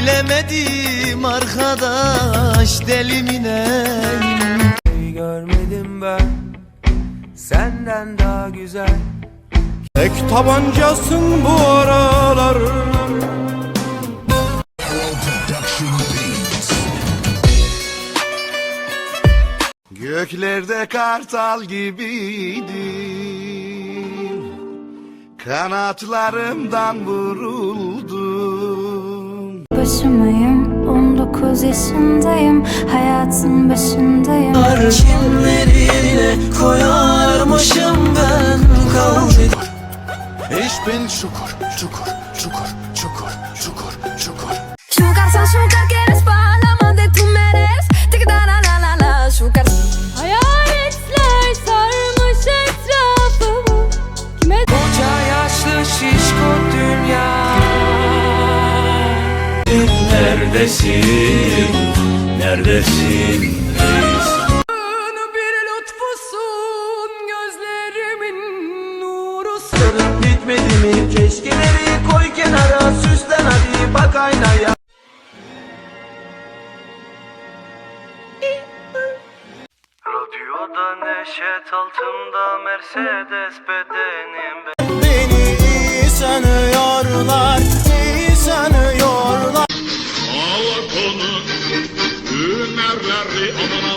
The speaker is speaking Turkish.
Bilemedim arkadaş deli mi neyim Görmedim ben senden daha güzel. Tek tabancasın bu aralar. Göklerde kartal gibiydim Kanatlarımdan vuruldum Başımayım 19 yaşındayım Hayatın başındayım. Kimleri eline koyarmışım ben? Kaldı Ich bin çukur, çukur, çukur, çukur, çukur, çukur Şukar sen şukar Neredesin, neredesin? Reis Bir lütfusun gözlerimin nurusun Bitmedi mi? Keşkeleri koy kenara süslen hadi bak aynaya. Radyoda neşet altımda Mercedes bedenim Oh, no, no.